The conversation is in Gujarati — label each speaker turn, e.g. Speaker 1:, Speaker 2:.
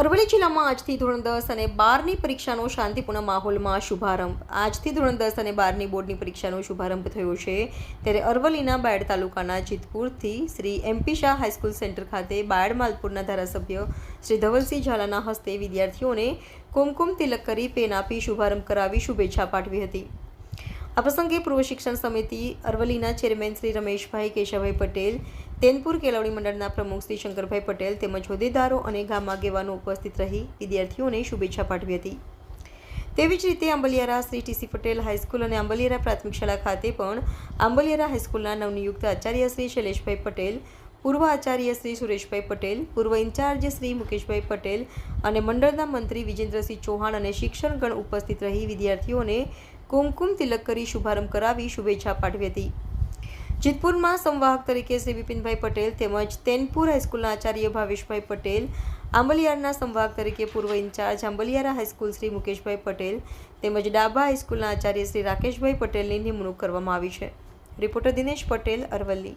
Speaker 1: અરવલ્લી જિલ્લામાં આજથી ધોરણ દસ અને બારની પરીક્ષાનો શાંતિપૂર્ણ માહોલમાં શુભારંભ. આજથી ધોરણ દસ અને બારની બોર્ડની પરીક્ષાનો શુભારંભ થયો છે. ત્યારે અરવલ્લીના બાયડ તાલુકાના જીતપુરથી Shri MP Shah high school center ખાતે બાયડ માલપુરના ધારાસભ્ય શ્રી ધવલસિંહ ઝાલાના હસ્તે વિદ્યાર્થીઓને કુમકુમ તિલક કરી પેન આપી શુભારંભ કરાવી શુભેચ્છા પાઠવી હતી. આ પ્રસંગે પૂર્વ શિક્ષણ સમિતિ અરવલ્લીના ચેરમેન શ્રી રમેશભાઈ કેશવભાઈ પટેલ, તેનપુર કેળવણી મંડળના પ્રમુખ શ્રી શંકરભાઈ પટેલ તેમજ હોદ્દેદારો અને ગામ આગેવાનો ઉપસ્થિત રહી વિદ્યાર્થીઓને શુભેચ્છા પાઠવી હતી. તેવી જ રીતે Ambaliyara Shri TC Patel high school અને આંબલિયારા પ્રાથમિક શાળા ખાતે પણ આંબલિયારા હાઈસ્કૂલના નવનિયુક્ત આચાર્ય શ્રી શૈલેષભાઈ પટેલ પૂર્વ આચાર્ય શ્રી સુરેશભાઈ પટેલ, પૂર્વ ઇન્ચાર્જ શ્રી મુકેશભાઈ પટેલ અને મંડળના મંત્રી વિજેન્દ્રસિંહ ચૌહાણ અને શિક્ષણગણ ઉપસ્થિત રહી વિદ્યાર્થીઓને કુમકુમ તિલક કરી શુભારંભ કરાવી શુભેચ્છા પાઠવી હતી. જીતપુરમાં સંવાહક તરીકે શ્રી વિપિનભાઈ પટેલ તેમજ તેનપુર હાઈસ્કૂલના આચાર્ય ભાવેશભાઈ પટેલ, આંબલિયારના સંવાહક તરીકે પૂર્વ in charge Ambaliyara high school Shri Mukeshbhai Patel તેમજ ડાબા હાઈસ્કૂલના આચાર્ય શ્રી રાકેશભાઈ પટેલની નિમણૂક કરવામાં આવી છે. રિપોર્ટર દિનેશ પટેલ, અરવલ્લી.